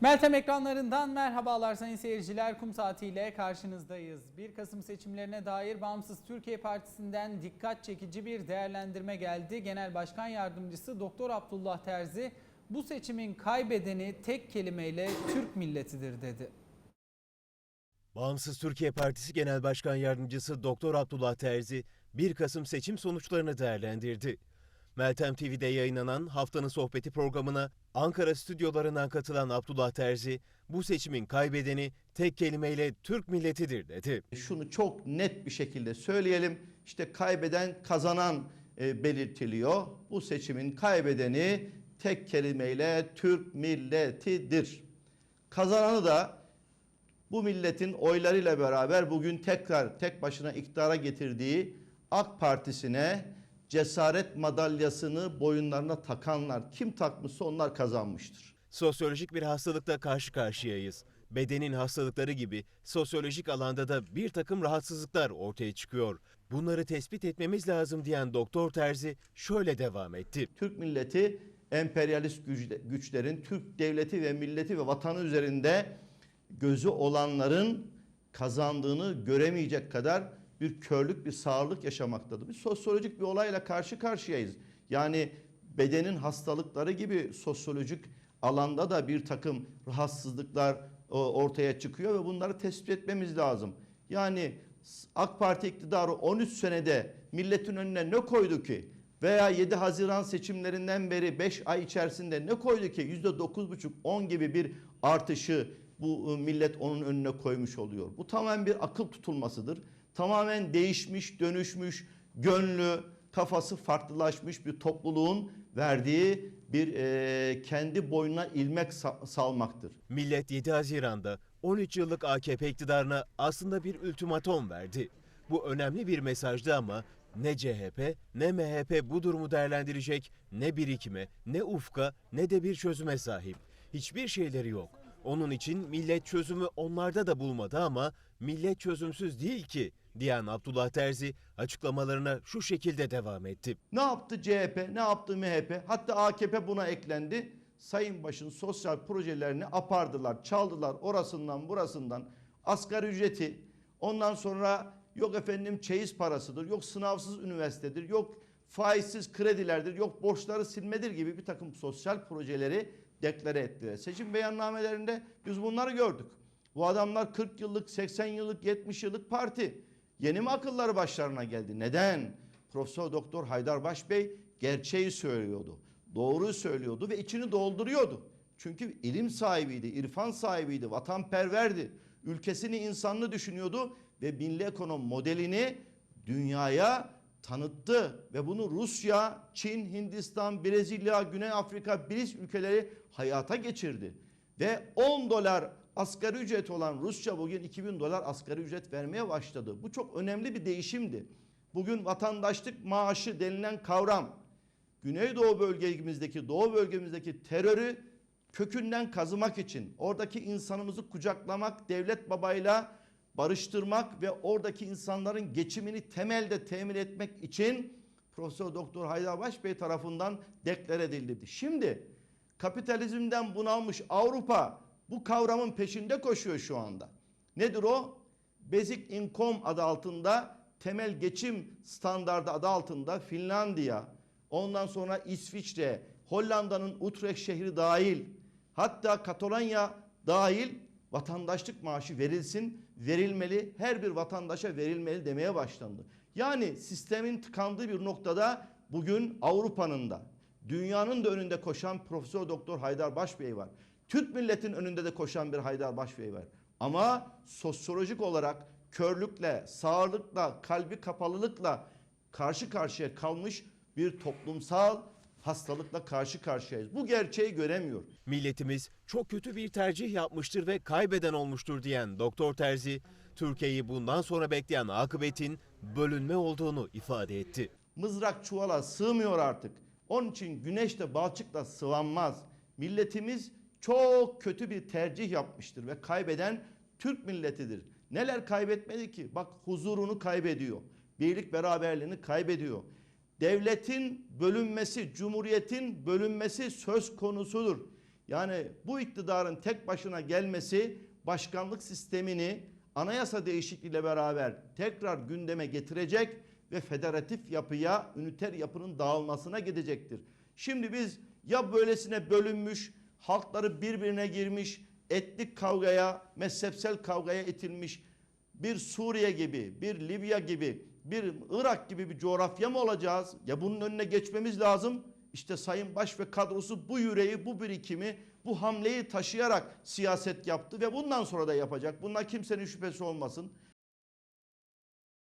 Meltem ekranlarından merhabalar sayın seyirciler. Kum saatiyle karşınızdayız. 1 Kasım seçimlerine dair Bağımsız Türkiye Partisi'nden dikkat çekici bir değerlendirme geldi. Genel Başkan Yardımcısı Doktor Abdullah Terzi bu seçimin kaybedeni tek kelimeyle Türk milletidir dedi. Bağımsız Türkiye Partisi Genel Başkan Yardımcısı Doktor Abdullah Terzi 1 Kasım seçim sonuçlarını değerlendirdi. Meltem TV'de yayınlanan Haftanın Sohbeti programına Ankara stüdyolarından katılan Abdullah Terzi, bu seçimin kaybedeni tek kelimeyle Türk milletidir dedi. şunu çok net bir şekilde söyleyelim. İşte kaybeden kazanan e, belirtiliyor. Bu seçimin kaybedeni tek kelimeyle Türk milletidir. Kazananı da bu milletin oylarıyla beraber bugün tekrar tek başına iktidara getirdiği AK Partisi'ne cesaret madalyasını boyunlarına takanlar kim takmışsa onlar kazanmıştır. Sosyolojik bir hastalıkla karşı karşıyayız. Bedenin hastalıkları gibi sosyolojik alanda da bir takım rahatsızlıklar ortaya çıkıyor. Bunları tespit etmemiz lazım diyen Doktor Terzi şöyle devam etti. Türk milleti emperyalist güçle- güçlerin Türk devleti ve milleti ve vatanı üzerinde gözü olanların kazandığını göremeyecek kadar bir körlük, bir sağırlık yaşamaktadır. Bir sosyolojik bir olayla karşı karşıyayız. Yani bedenin hastalıkları gibi sosyolojik alanda da bir takım rahatsızlıklar ortaya çıkıyor ve bunları tespit etmemiz lazım. Yani AK Parti iktidarı 13 senede milletin önüne ne koydu ki? Veya 7 Haziran seçimlerinden beri 5 ay içerisinde ne koydu ki? %9,5-10 gibi bir artışı bu ıı, millet onun önüne koymuş oluyor. Bu tamamen bir akıl tutulmasıdır. Tamamen değişmiş, dönüşmüş, gönlü, kafası farklılaşmış bir topluluğun verdiği bir eee, kendi boynuna ilmek sa- salmaktır. Millet 7 Haziran'da 13 yıllık AKP iktidarına aslında bir ultimatom verdi. Bu önemli bir mesajdı ama ne CHP ne MHP bu durumu değerlendirecek ne birikime ne ufka ne de bir çözüme sahip. Hiçbir şeyleri yok. Onun için millet çözümü onlarda da bulmadı ama millet çözümsüz değil ki diyen Abdullah Terzi açıklamalarına şu şekilde devam etti. Ne yaptı CHP, ne yaptı MHP? Hatta AKP buna eklendi. Sayın Baş'ın sosyal projelerini apardılar, çaldılar orasından burasından. Asgari ücreti, ondan sonra yok efendim çeyiz parasıdır, yok sınavsız üniversitedir, yok faizsiz kredilerdir, yok borçları silmedir gibi bir takım sosyal projeleri deklare ettiler. Seçim beyannamelerinde biz bunları gördük. Bu adamlar 40 yıllık, 80 yıllık, 70 yıllık parti. Yeni mi akılları başlarına geldi? Neden? Profesör Doktor Haydar Baş Bey gerçeği söylüyordu. Doğruyu söylüyordu ve içini dolduruyordu. Çünkü ilim sahibiydi, irfan sahibiydi, vatanperverdi. Ülkesini, insanını düşünüyordu ve milli ekonomi modelini dünyaya tanıttı ve bunu Rusya, Çin, Hindistan, Brezilya, Güney Afrika, Biriz ülkeleri hayata geçirdi. Ve 10 dolar asgari ücret olan Rusya bugün 2000 dolar asgari ücret vermeye başladı. Bu çok önemli bir değişimdi. Bugün vatandaşlık maaşı denilen kavram Güneydoğu bölgemizdeki, Doğu bölgemizdeki terörü kökünden kazımak için, oradaki insanımızı kucaklamak, devlet babayla barıştırmak ve oradaki insanların geçimini temelde temin etmek için Profesör Doktor Haydar Baş Bey tarafından deklar edildi. Şimdi kapitalizmden bunalmış Avrupa bu kavramın peşinde koşuyor şu anda. Nedir o? Basic Income adı altında temel geçim standardı adı altında Finlandiya, ondan sonra İsviçre, Hollanda'nın Utrecht şehri dahil, hatta Katalonya dahil vatandaşlık maaşı verilsin, verilmeli, her bir vatandaşa verilmeli demeye başlandı. Yani sistemin tıkandığı bir noktada bugün Avrupa'nın da, dünyanın da önünde koşan Profesör Doktor Haydar Başbey var. Türk milletin önünde de koşan bir Haydar Başbey var. Ama sosyolojik olarak körlükle, sağırlıkla, kalbi kapalılıkla karşı karşıya kalmış bir toplumsal hastalıkla karşı karşıyayız. Bu gerçeği göremiyor. Milletimiz çok kötü bir tercih yapmıştır ve kaybeden olmuştur diyen Doktor Terzi, Türkiye'yi bundan sonra bekleyen akıbetin bölünme olduğunu ifade etti. Mızrak çuvala sığmıyor artık. Onun için güneşte balçıkla sıvanmaz. Milletimiz çok kötü bir tercih yapmıştır ve kaybeden Türk milletidir. Neler kaybetmedi ki? Bak huzurunu kaybediyor. Birlik beraberliğini kaybediyor. Devletin bölünmesi, cumhuriyetin bölünmesi söz konusudur. Yani bu iktidarın tek başına gelmesi başkanlık sistemini anayasa değişikliğiyle beraber tekrar gündeme getirecek ve federatif yapıya, üniter yapının dağılmasına gidecektir. Şimdi biz ya böylesine bölünmüş, halkları birbirine girmiş, etnik kavgaya, mezhepsel kavgaya itilmiş bir Suriye gibi, bir Libya gibi, bir Irak gibi bir coğrafya mı olacağız? Ya bunun önüne geçmemiz lazım. İşte Sayın Baş ve kadrosu bu yüreği, bu birikimi, bu hamleyi taşıyarak siyaset yaptı ve bundan sonra da yapacak. Bundan kimsenin şüphesi olmasın.